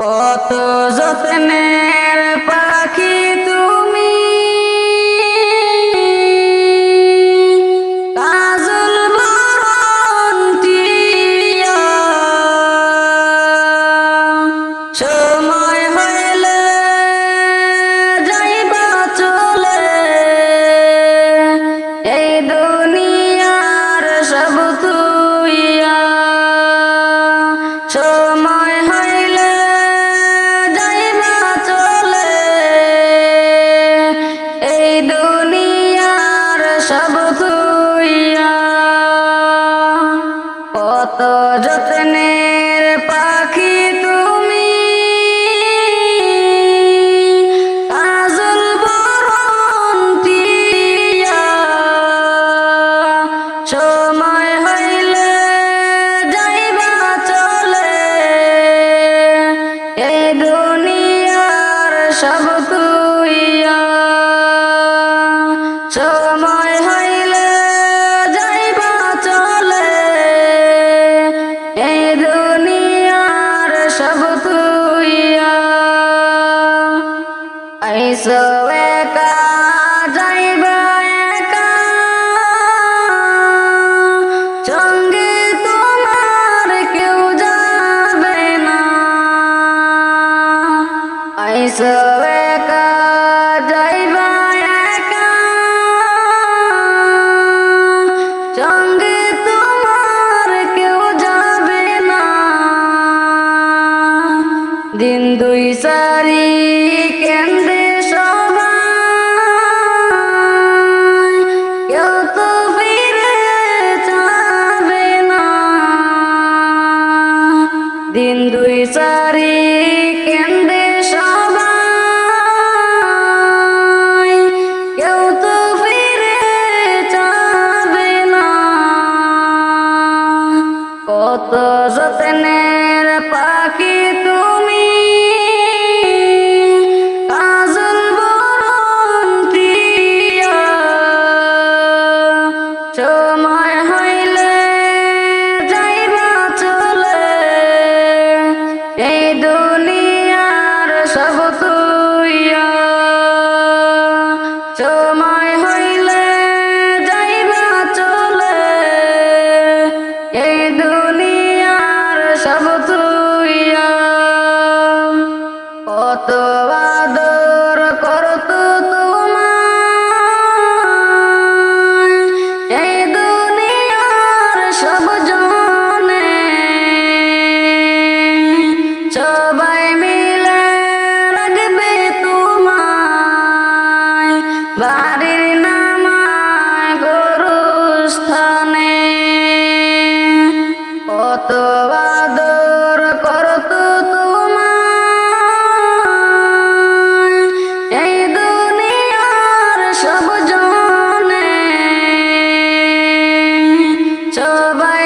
কত যত্নে শুকুইয়া সময় হইলে যাইবা চলে। এই দুনিয়ার সব তুইয়া আইসো একা, যাইবা একা। সঙ্গে তোমার কেউ যাবে না। আইসো দিন দুই চারি কেন্দ্রে দিন দুই চারি কেন্দ্রে সবাই। So বাড়ির নামায় গরুস্থানে। কত আদর করত তোমার এই দুনিয়ার সব জনে। সবাই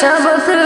Chama-se